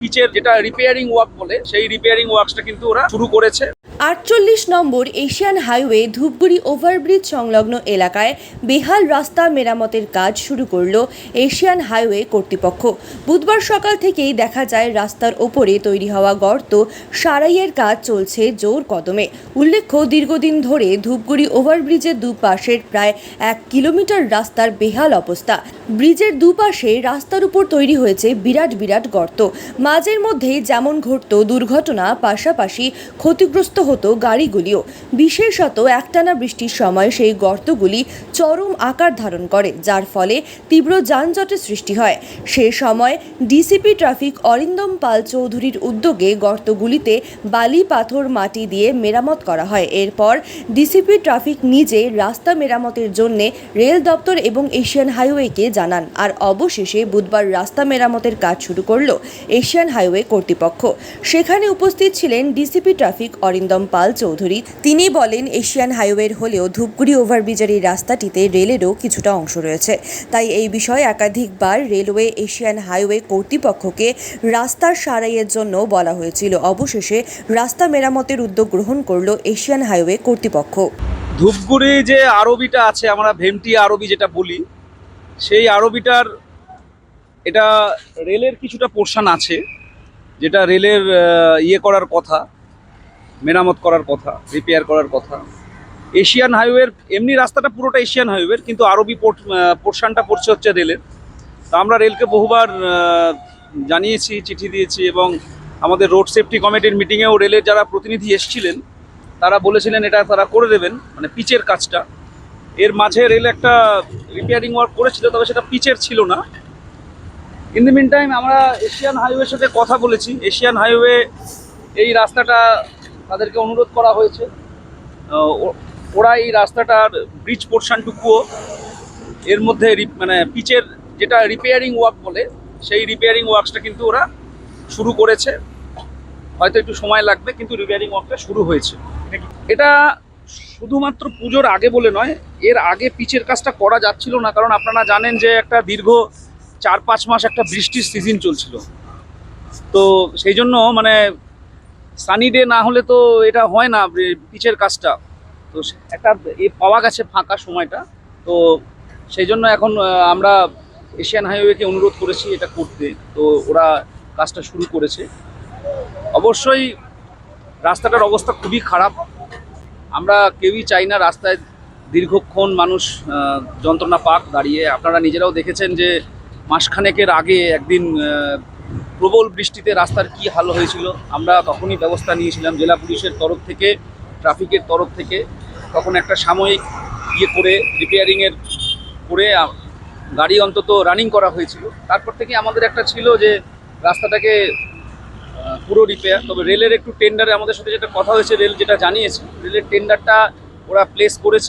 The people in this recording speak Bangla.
পিচের যেটা রিপেয়ারিং ওয়ার্ক বলে সেই রিপেয়ারিং ওয়ার্কসটা কিন্তু ওরা শুরু করেছে। আটচল্লিশ number Asian highway Dhupguri overbridge সংলগ্ন এলাকায় বেহাল রাস্তা মেরামতের কাজ শুরু করল এশিয়ান হাইওয়ে কর্তৃপক্ষ। বুধবার সকাল থেকেই দেখা যায় রাস্তার ওপরে তৈরি হওয়া গর্ত সারাইয়ের কাজ চলছে জোর কদমে। উল্লেখ্য, দীর্ঘদিন ধরে ধূপগুড়ি ওভারব্রিজের দুপাশের প্রায় এক কিলোমিটার রাস্তার বেহাল অবস্থা। ব্রিজের দুপাশে রাস্তার উপর তৈরি হয়েছে বিরাট বিরাট গর্ত। মাঝের মধ্যেই যেমন ঘটত দুর্ঘটনা, পাশাপাশি ক্ষতিগ্রস্ত হতো গাড়িগুলিও বিশেষত একটানা বৃষ্টির সময় সেই গর্তগুলি চরম আকার ধারণ করে, যার ফলে তীব্র যানজটের সৃষ্টি হয়। সে সময় ডিসিপি ট্রাফিক অরিন্দম পাল চৌধুরীর উদ্যোগে গর্তগুলিতে বালি, পাথর, মাটি দিয়ে মেরামত করা হয়। এরপর ডিসিপি ট্রাফিক নিজে রাস্তা মেরামতের জন্য রেল দপ্তর এবং এশিয়ান হাইওয়েকে জানান। আর অবশেষে বুধবার রাস্তা মেরামতের কাজ শুরু করল এশিয়ান হাইওয়ে কর্তৃপক্ষ। সেখানে উপস্থিত ছিলেন ডিসিপি ট্রাফিক অরিন্দম পাল চৌধুরী, তিনি বলেন, এশিয়ান হাইওয়ের হলেও ধূপগুড়ি ওভারব্রিজের এই রাস্তাটিতে রেলেরও কিছুটা অংশ রয়েছে। তাই এই বিষয়ে একাধিকবার রেলওয়ে এশিয়ান হাইওয়ে কর্তৃপক্ষকে রাস্তার সারাইয়ের জন্য বলা হয়েছিল। অবশেষে রাস্তা মেরামতের উদ্যোগ গ্রহণ করল এশিয়ান হাইওয়ে কর্তৃপক্ষ। ধূপগুড়ি যে আরবিটা আছে, আমরা ভেমটি আরবি যেটা বলি, সেই আরবিটার এটা রেলের কিছুটা পোর্শন আছে, যেটা রেলের ইয়ে করার কথা। মেরামত করার কথা রিপেয়ার করার কথা। এশিয়ান হাইওয়ের এমনি রাস্তাটা পুরোটা এশিয়ান হাইওয়ের কিন্তু আরবি পোর্শনটা পড়ছে হচ্ছে রেলের। তা আমরা রেলকে বহুবার জানিয়েছি, চিঠি দিয়েছি এবং আমাদের রোড সেফটি কমিটির মিটিংয়েও রেলের যারা প্রতিনিধি এসেছিলেন, তারা বলেছিলেন এটা তারা করে দেবেন মানে পিচের কাজটা। এর মাঝে রেল একটা রিপেয়ারিং ওয়ার্ক করেছিল, তবে সেটা পিচের ছিল না। ইন দি মিন টাইম আমরা এশিয়ান হাইওয়ের সাথে কথা বলেছি। এশিয়ান হাইওয়ে এই রাস্তাটা তাদেরকে অনুরোধ করা হয়েছে। ওরা এই রাস্তাটার ব্রিজ পোর্শনটুকুও এর মধ্যে মানে পিচের যেটা রিপেয়ারিং ওয়ার্ক বলে, সেই রিপেয়ারিং ওয়ার্কসটা কিন্তু ওরা শুরু করেছে। হয়তো একটু সময় লাগবে, কিন্তু রিপেয়ারিং ওয়ার্কটা শুরু হয়েছে। এটা শুধুমাত্র পুজোর আগে বলে নয়, এর আগে পিচের কাজটা করা যাচ্ছিল না, কারণ আপনারা জানেন যে একটা দীর্ঘ চার পাঁচ মাস একটা বৃষ্টির সিজন চলছিল। তো সেই জন্য মানে সানি ডে না হলে তো এটা হয় না পিচের কাজটা। তো একটা এ, পাওয়া গেছে ফাঁকা সময়টা। তো সেই জন্য এখন আমরা এশিয়ান হাইওয়েকে অনুরোধ করেছি এটা করতে। তো ওরা কাজটা শুরু করেছে। অবশ্যই রাস্তাটার অবস্থা খুবই খারাপ। আমরা কেউই চাই না রাস্তায় দীর্ঘক্ষণ মানুষ যন্ত্রণা পাক দাঁড়িয়ে। আপনারা নিজেরাও দেখেছেন যে মাসখানেকের আগে একদিন প্রবল বৃষ্টিতে রাস্তার কি হাল হয়েছিল, আমরা তখনই ব্যবস্থা নিয়েছিলাম জেলা পুলিশের তরফ থেকে, ট্রাফিকের তরফ থেকে। তখন একটা সাময়িক ইয়ে করে রিপেয়ারিংয়ের করে গাড়ি অন্তত রানিং করা হয়েছিল। তারপর থেকে আমাদের একটা ছিল যে, রাস্তাটাকে পুরো রিপেয়ার তবে রেলের একটু টেন্ডারে আমাদের সাথে যেটা কথা হয়েছে, রেল যেটা জানিয়েছে, রেলের টেন্ডারটা ওরা প্লেস করেছে।